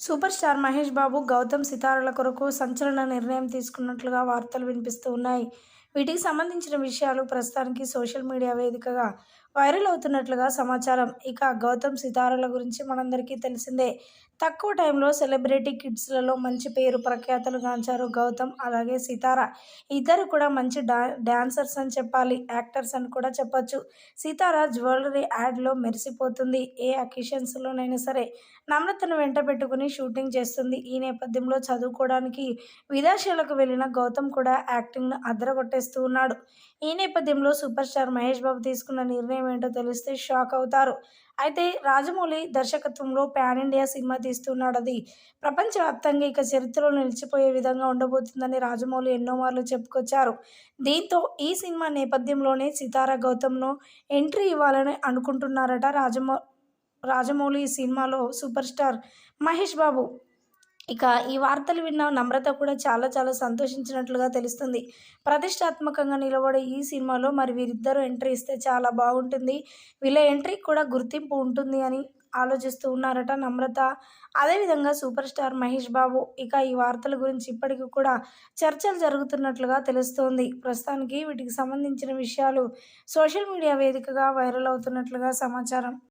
Super star Mahesh Babu Gautam సితారల కొరకు సంచలన నిర్ణయం తీసుకున్నట్లుగా వార్తలు వినిపిస్తూ ఉన్నాయి. వీటికి సంబంధించిన విషయాలు ప్రస్తుతానికి సోషల్ మీడియా వేదికగా వైరల్ అవుతున్నట్లుగా సమాచారం. ఇక గౌతమ్ సితారాల గురించి మనందరికీ తెలిసిందే. తక్కువ టైంలో సెలబ్రిటీ కిడ్స్లలో మంచి పేరు ప్రఖ్యాతలు గాంచారు గౌతమ్ అలాగే సితార. ఇద్దరు కూడా మంచి డా డాన్సర్స్ అని చెప్పాలి యాక్టర్స్ అని కూడా చెప్పొచ్చు. సితార జ్యువెలరీ యాడ్లో మెరిసిపోతుంది. ఏ అకేషన్స్లోనైనా సరే నమ్రతను వెంట పెట్టుకుని షూటింగ్ చేస్తుంది. ఈ నేపథ్యంలో చదువుకోవడానికి విదేశాలకు వెళ్ళిన గౌతమ్ కూడా యాక్టింగ్ను చేస్తూ ఉన్నాడు. ఈ నేపథ్యంలో సూపర్ స్టార్ మహేష్ బాబు తీసుకున్న నిర్ణయం ఏంటో తెలిస్తే షాక్ అవుతారు. అయితే రాజమౌళి దర్శకత్వంలో ప్యాన్ ఇండియా సినిమా తీస్తున్నాడు అది. ప్రపంచవ్యాప్తంగా ఇక చరిత్రలో నిలిచిపోయే విధంగా ఉండబోతుందని రాజమౌళి ఎన్నో మార్లు చెప్పుకొచ్చారు. దీంతో ఈ సినిమా నేపథ్యంలోనే సితారా గౌతమ్ను ఎంట్రీ ఇవ్వాలని అనుకుంటున్నారట రాజమౌ రాజమౌళి ఈ సినిమాలో సూపర్ స్టార్ మహేష్ బాబు. ఇక ఈ వార్తలు విన్న నమ్రత కూడా చాలా చాలా సంతోషించినట్లుగా తెలుస్తుంది. ప్రతిష్టాత్మకంగా నిలబడే ఈ సినిమాలో మరి వీరిద్దరూ ఎంట్రీ ఇస్తే చాలా బాగుంటుంది. వీళ్ళ ఎంట్రీకి కూడా గుర్తింపు ఉంటుంది అని ఆలోచిస్తూ ఉన్నారట నమ్రత. అదేవిధంగా సూపర్ స్టార్ మహేష్ బాబు ఇక ఈ వార్తల గురించి ఇప్పటికీ కూడా చర్చలు జరుగుతున్నట్లుగా తెలుస్తోంది. ప్రస్తుతానికి వీటికి సంబంధించిన విషయాలు సోషల్ మీడియా వేదికగా వైరల్ అవుతున్నట్లుగా సమాచారం.